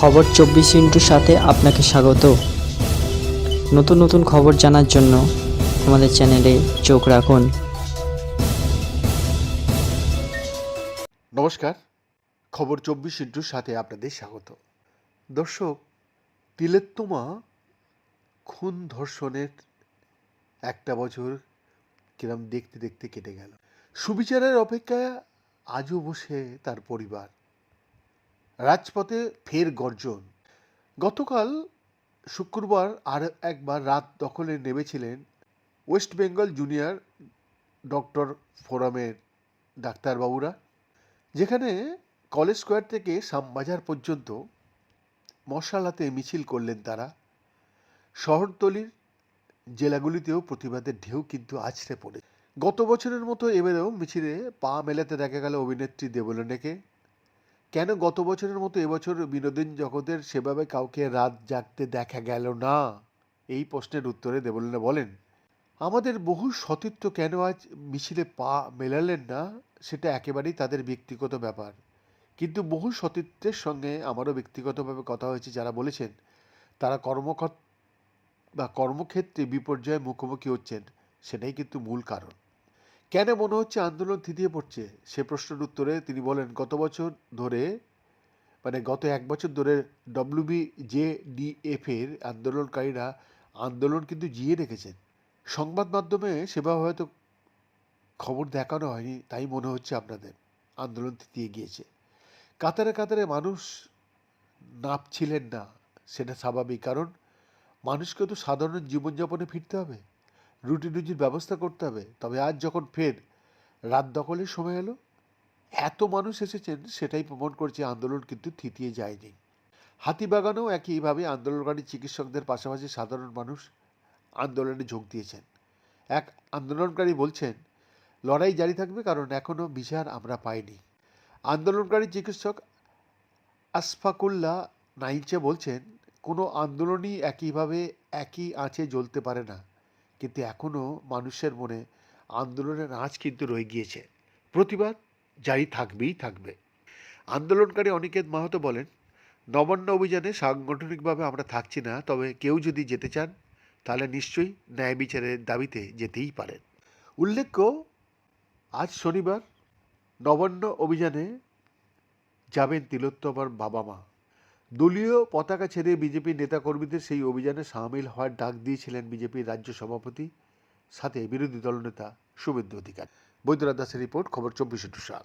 খবর চব্বিশ ইন্টুর সাথে আপনাকে স্বাগত। নতুন নতুন খবর জানার জন্য আমাদের চ্যানেলে চোখ রাখুন। নমস্কার, খবর চব্বিশ ইন্টুর সাথে আপনাদের স্বাগত। দর্শক, তিলোত্তমা খুন ধর্ষণের একটা বছর কিরম দেখতে দেখতে কেটে গেল। সুবিচারের অপেক্ষায় আজও বসে তার পরিবার। রাজপথে ফের গর্জন। গতকাল শুক্রবার আর একবার রাত দখলে নেমেছিলেন ওয়েস্ট বেঙ্গল জুনিয়র ডক্টর ফোরামের ডাক্তারবাবুরা, যেখানে কলেজ স্কোয়ার থেকে শ্যামবাজার পর্যন্ত মশালাতে মিছিল করলেন তারা। শহরতলির জেলাগুলিতেও প্রতিবাদের ঢেউ কিন্তু আছড়ে পড়ে। গত বছরের মতো এবারেও মিছিলে পা মেলাতে দেখা গেল অভিনেত্রী দেবলনেকে কেন গত বছরের মতো এবছর বিনোদন জগতের সেভাবে কাউকে রাত জাগতে দেখা গেল না? এই প্রশ্নের উত্তরে দেবলনে বলেন, আমাদের বহু সতীর্থ কেন আজ মিছিলে পা মেলালেন না? সেটা একেবারেই তাদের ব্যক্তিগত ব্যাপার। কিন্তু বহু সতীর্থের সঙ্গে আমারও ব্যক্তিগতভাবে কথা হয়েছে যারা বলেছেন, তারা কর্মকর, বা কর্মক্ষেত্রে বিপর্যয়ের মুখোমুখি হচ্ছেন। সেটাই কিন্তু মূল কারণ। কেন মনে হচ্ছে আন্দোলন থিতিয়ে পড়ছে? সে প্রশ্নের উত্তরে তিনি বলেন, গত বছর ধরে মানে গত এক বছর ধরে ডব্লিউবি জে এর আন্দোলনকারীরা আন্দোলন কিন্তু জিয়ে রেখেছেন। সংবাদ মাধ্যমে সেভাবে হয়তো খবর দেখানো হয়নি, তাই মনে হচ্ছে আপনাদের আন্দোলন থিতিয়ে গিয়েছে। কাতারে কাতারে মানুষ নাপছিলেন না, সেটা স্বাভাবিক। কারণ মানুষকে তো সাধারণ জীবনযাপনে ফিরতে হবে। রুটি রুজির ব্যবস্থা করতে হবে। তবে আজ যখন ফের রাত দখলের সময় এলো, এত মানুষ এসেছেন, সেটাই প্রমাণ করছে আন্দোলন কিন্তু থিতিয়ে যায়নি। হাতিবাগানেও একইভাবে আন্দোলনকারী চিকিৎসকদের পাশাপাশি সাধারণ মানুষ আন্দোলনে যোগ দিয়েছেন। এক আন্দোলনকারী বলছেন, লড়াই জারি থাকবে কারণ এখনও বিচার আমরা পাইনি। আন্দোলনকারী চিকিৎসক আসফাকুল্লা নাইচে বলছেন, কোনো আন্দোলনই একইভাবে একই আঁচে জ্বলতে পারে না। কিন্তু এখনও মানুষের মনে আন্দোলনের আঁচ কিন্তু রয়ে গিয়েছে। প্রতিবাদ জারি থাকবেই থাকবে। আন্দোলনকারী অনিকেত মাহাতো বলেন, নবান্ন অভিযানে সাংগঠনিকভাবে আমরা থাকছি না, তবে কেউ যদি যেতে চান, তাহলে নিশ্চয়ই ন্যায় বিচারের দাবিতে যেতেই পারেন। উল্লেখ্য, আজ শনিবার নবান্ন অভিযানে যাবেন তিলোত্তমার বাবা মা। দলীয় পতাকা ছেড়ে বিজেপির নেতাকর্মীদের সেই অভিযানে সামিল হওয়ার ডাক দিয়েছিলেন বিজেপির রাজ্য সভাপতি, সাথে বিরোধী দলনেতা শুভেন্দু অধিকার। বৈদ্যনাথ দাসের রিপোর্ট, খবর চব্বিশে টু সাত